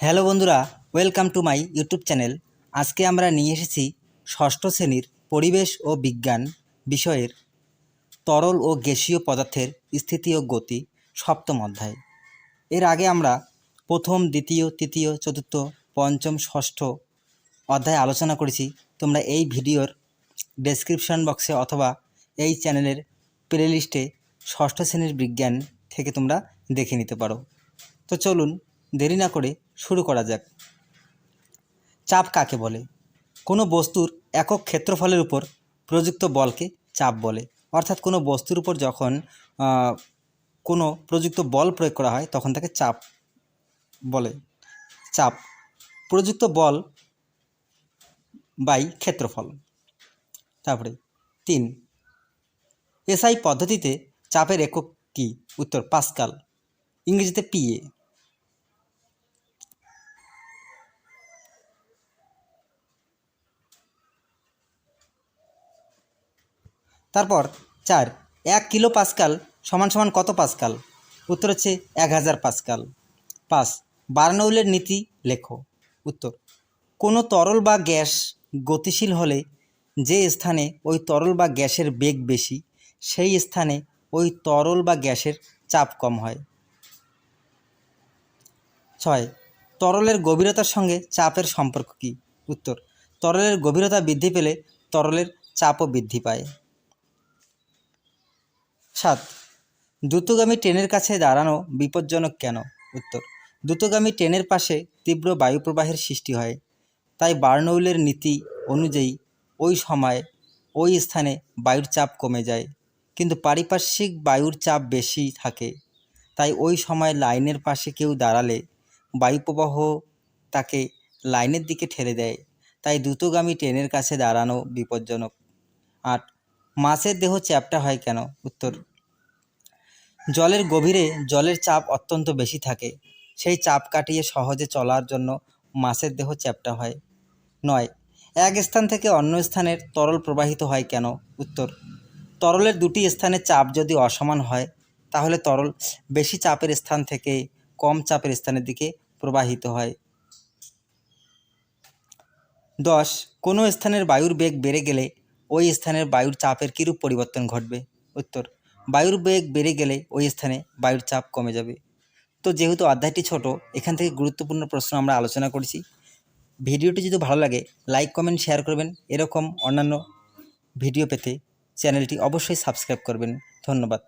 Hello বন্ধুরা welcome to my YouTube channel আজকে আমরা নিয়ে এসেছি ষষ্ঠ শ্রেণির পরিবেশ ও বিজ্ঞান বিষয়ের তরল ও গ্যাসীয় পদার্থের স্থিতি ও গতি সপ্তম অধ্যায়। এর আগে আমরা প্রথম, দ্বিতীয়, তৃতীয়, চতুর্থ, পঞ্চম, ষষ্ঠ অধ্যায় আলোচনা করেছি। তোমরা এই ভিডিওর ডেসক্রিপশন বক্সে অথবা এই চ্যানেলের প্লেলিস্টে ষষ্ঠ শ্রেণির বিজ্ঞান থেকে তোমরা দেখে নিতে পারো। তো চলুন দেরি না করে শুরু করা যাক। চাপ কাকে বলে? কোনো বস্তুর একক ক্ষেত্রফলের উপর প্রযুক্ত বলকে চাপ বলে। অর্থাৎ কোনো বস্তুর উপর যখন কোনো প্রযুক্ত বল প্রয়োগ করা হয়, তখন তাকে চাপ বলে। চাপ, প্রযুক্ত বল বাই ক্ষেত্রফল। তারপরে, তিন, এসআই পদ্ধতিতে চাপের একক কি? উত্তর, পাস্কাল। ইংরেজিতে পিএ তারপর চার, এক কিলো পাস্কাল সমান সমান কত পাস্কাল উত্তর হচ্ছে এক হাজার পাস্কাল পাঁচ বার্নৌলের নীতি লেখো। উত্তর, কোনো তরল বা গ্যাস গতিশীল হলে যে স্থানে ওই তরল বা গ্যাসের বেগ বেশি, সেই স্থানে ওই তরল বা গ্যাসের চাপ কম হয়। ছয়, তরলের গভীরতার সঙ্গে চাপের সম্পর্ক কী? উত্তর, তরলের গভীরতা বৃদ্ধি পেলে তরলের চাপও বৃদ্ধি পায়। সাত, দ্রুতগামী ট্রেনের কাছে দাঁড়ানো বিপজ্জনক কেন? উত্তর, দ্রুতগামী ট্রেনের পাশে তীব্র বায়ুপ্রবাহের সৃষ্টি হয়। তাই বার্নৌলের নীতি অনুযায়ী ওই সময় ওই স্থানে বায়ুর চাপ কমে যায়। কিন্তু পারিপার্শ্বিক বায়ুর চাপ বেশি থাকে। তাই ওই সময় লাইনের পাশে কেউ দাঁড়ালে বায়ুপ্রবাহ তাকে লাইনের দিকে ঠেলে দেয়। তাই দ্রুতগামী ট্রেনের কাছে দাঁড়ানো বিপজ্জনক। আট মাছের দেহ চ্যাপ্টা হয় কেন? উত্তর। জলের গভীরে জলের চাপ অত্যন্ত বেশি থাকে। সেই চাপ কাটিয়ে সহজে চলার জন্য মাছের দেহ চ্যাপ্টা হয়। নয়, এক স্থান থেকে অন্য স্থানের তরল প্রবাহিত হয় কেন? উত্তর, তরলের দুটি স্থানের চাপ যদি অসমান হয়, তাহলে তরল বেশি চাপের স্থান থেকে কম চাপের স্থানের দিকে প্রবাহিত হয়। দশ, কোনো স্থানের বায়ুর বেগ বেড়ে গেলে ওই স্থানের বায়ুর চাপের কীরূপ পরিবর্তন ঘটবে? উত্তর, বায়ুর বেগ বেড়ে গেলে ওই স্থানে বায়ুর চাপ কমে যাবে। তো যেহেতু অধ্যায়টি ছোট, এখান থেকে গুরুত্বপূর্ণ প্রশ্ন আমরা আলোচনা করেছি। ভিডিওটি যদি ভালো লাগে, লাইক, কমেন্ট, শেয়ার করবেন। এরকম অন্যান্য ভিডিও পেতে চ্যানেলটি অবশ্যই সাবস্ক্রাইব করবেন। ধন্যবাদ।